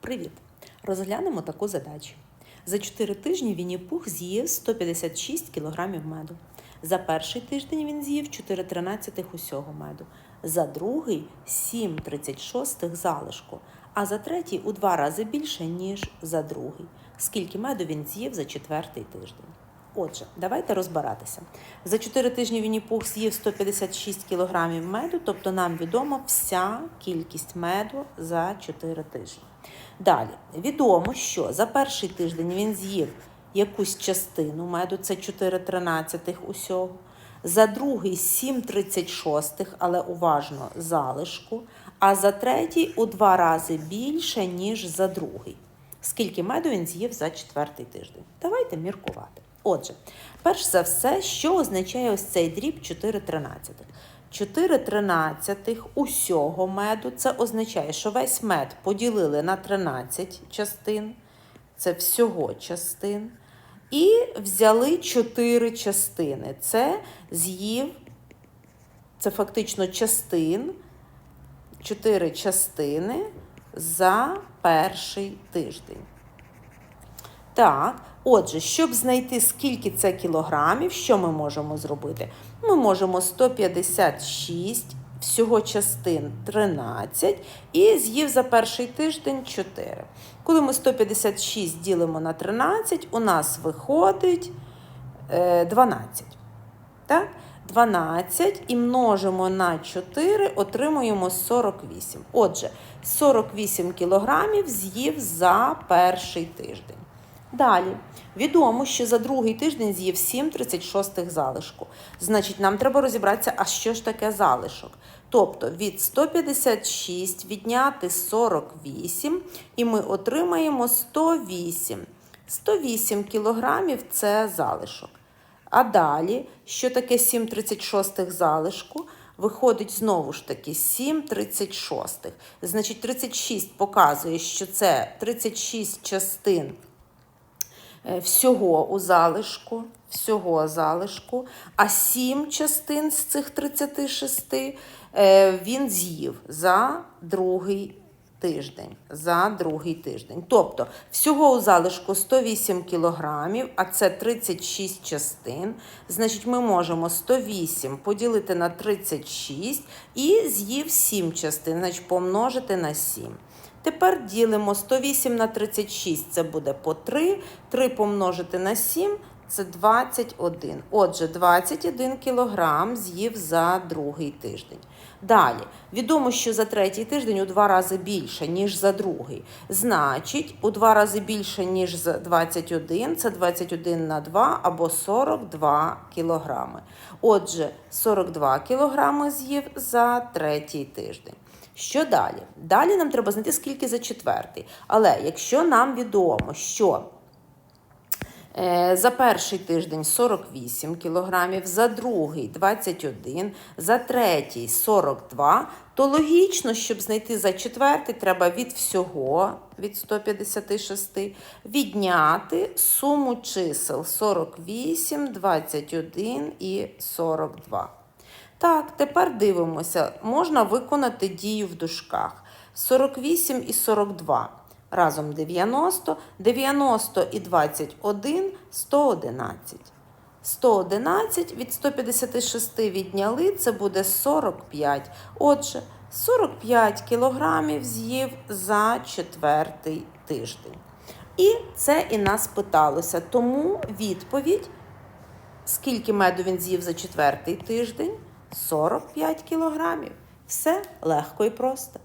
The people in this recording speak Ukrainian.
Привіт! Розглянемо таку задачу. За 4 тижні Вінні-Пух з'їв 156 кг меду. За перший тиждень він з'їв 4,13 усього меду. За другий 7,36 залишку. А за третій у два рази більше, ніж за другий. Скільки меду він з'їв за четвертий тиждень? Отже, давайте розбиратися. За 4 тижні Вінні-Пух з'їв 156 кг меду, тобто нам відома вся кількість меду за 4 тижні. Далі, відомо, що за перший тиждень він з'їв якусь частину меду, це 4,13 усього. За другий 7,36, але уважно залишку. А за третій у два рази більше, ніж за другий. Скільки меду він з'їв за четвертий тиждень? Давайте міркувати. Отже, перш за все, що означає ось цей дріб 4,13? 4,13 усього меду це означає, що весь мед поділили на 13 частин, це всього частин, і взяли 4 частини. Це з'їв, це фактично частин, 4 частини за перший тиждень. Так, отже, щоб знайти, скільки це кілограмів, що ми можемо зробити? Ми можемо 156, всього частин 13 і з'їв за перший тиждень 4. Коли ми 156 ділимо на 13, у нас виходить е, 12. Так? 12 і множимо на 4, отримуємо 48. Отже, 48 кілограмів з'їв за перший тиждень. Далі, відомо, що за другий тиждень з'їв 7,36 залишку. Значить, нам треба розібратися, а що ж таке залишок. Тобто від 156 відняти 48, і ми отримаємо 108. 108 кілограмів це залишок. А далі, що таке 7,36 залишку? Виходить знову ж таки 7,36. Значить, 36 показує, що це 36 частин всього у залишку, всього залишку, а 7 частин з цих 36 е, він з'їв за другий тиждень. За другий тиждень. Тобто всього у залишку 108 кілограмів, а це 36 частин. Значить, ми можемо 108 поділити на 36 і з'їв 7 частин, значить помножити на 7. Тепер ділимо 108 на 36, це буде по 3. 3 помножити на 7 це 21. Отже, 21 кілограм з'їв за другий тиждень. Далі, відомо, що за третій тиждень у два рази більше, ніж за другий. Значить, у два рази більше, ніж за 21, це 21 на 2 або 42 кілограми. Отже, 42 кілограми з'їв за третій тиждень. Що далі? Далі нам треба знайти, скільки за четвертий. Але якщо нам відомо, що Е, За перший тиждень 48 кілограмів, за другий 21, за третій 42, то логічно, щоб знайти за четвертий, треба від всього, від 156, відняти суму чисел 48, 21 і 42. Так, тепер дивимося, можна виконати дію в дужках. 48 і 42 разом 90, 90 і 21 – 111. 111 від 156 відняли, це буде 45. Отже, 45 кілограмів з'їв за четвертий тиждень. І це і нас питалося. Тому відповідь, скільки меду він з'їв за четвертий тиждень? 45 кілограмів. Все легко і просто.